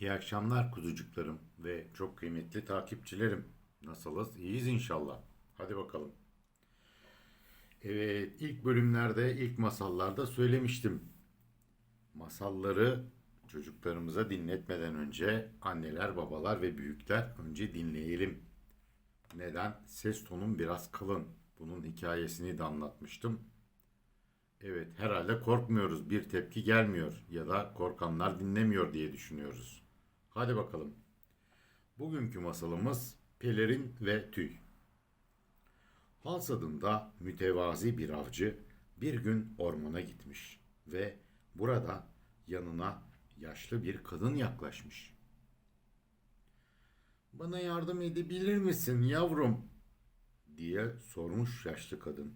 İyi akşamlar kuzucuklarım ve çok kıymetli takipçilerim. Nasılsınız? İyiyiz inşallah. Hadi bakalım. Evet, ilk bölümlerde, ilk masallarda söylemiştim. Masalları çocuklarımıza dinletmeden önce anneler, babalar ve büyükler önce dinleyelim. Neden? Ses tonum biraz kalın. Bunun hikayesini de anlatmıştım. Evet, herhalde korkmuyoruz. Bir tepki gelmiyor ya da korkanlar dinlemiyor diye düşünüyoruz. Hadi bakalım. Bugünkü masalımız Pelerin ve Tüy. Hans adında mütevazi bir avcı bir gün ormana gitmiş ve burada yanına yaşlı bir kadın yaklaşmış. Bana yardım edebilir misin yavrum? diye sormuş yaşlı kadın.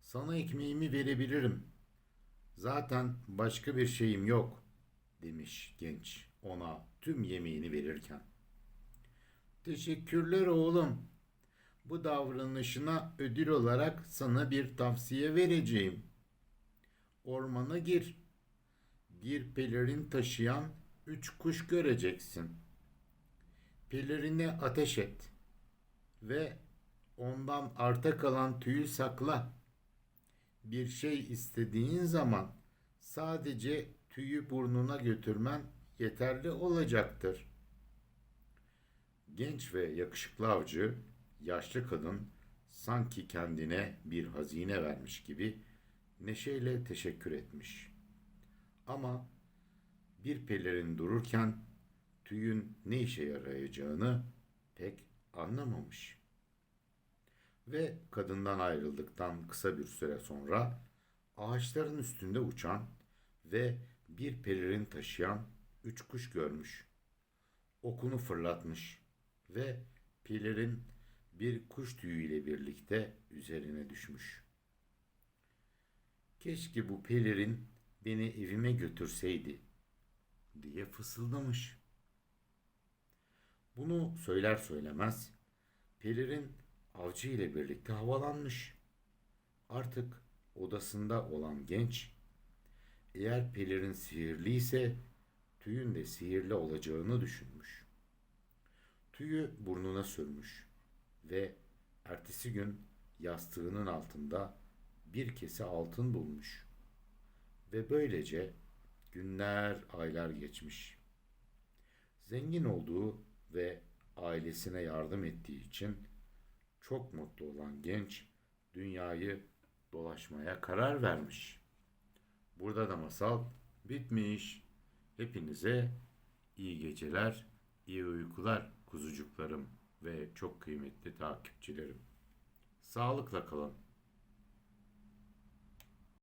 Sana ekmeğimi verebilirim. Zaten başka bir şeyim yok, demiş genç ona tüm yemeğini verirken. Teşekkürler oğlum. Bu davranışına ödül olarak sana bir tavsiye vereceğim. Ormana gir. Bir pelerin taşıyan üç kuş göreceksin. Pelerine ateş et ve ondan arta kalan tüyü sakla. Bir şey istediğin zaman sadece tüyü burnuna götürmen yeterli olacaktır. Genç ve yakışıklı avcı, yaşlı kadın sanki kendine bir hazine vermiş gibi neşeyle teşekkür etmiş. Ama bir pelerin dururken tüyün ne işe yarayacağını pek anlamamış. Ve kadından ayrıldıktan kısa bir süre sonra ağaçların üstünde uçan ve bir pelerin taşıyan üç kuş görmüş. Okunu fırlatmış ve pelerin bir kuş tüyüyle birlikte üzerine düşmüş. Keşke bu pelerin beni evime götürseydi diye fısıldamış. Bunu söyler söylemez pelerin avcı ile birlikte havalanmış. Artık odasında olan genç eğer pelerin sihirliyse tüyün de sihirli olacağını düşünmüş. Tüyü burnuna sürmüş ve ertesi gün yastığının altında bir kese altın bulmuş. Ve böylece günler, aylar geçmiş. Zengin olduğu ve ailesine yardım ettiği için çok mutlu olan genç dünyayı dolaşmaya karar vermiş. Burada da masal bitmiş. Hepinize iyi geceler, iyi uykular kuzucuklarım ve çok kıymetli takipçilerim. Sağlıkla kalın.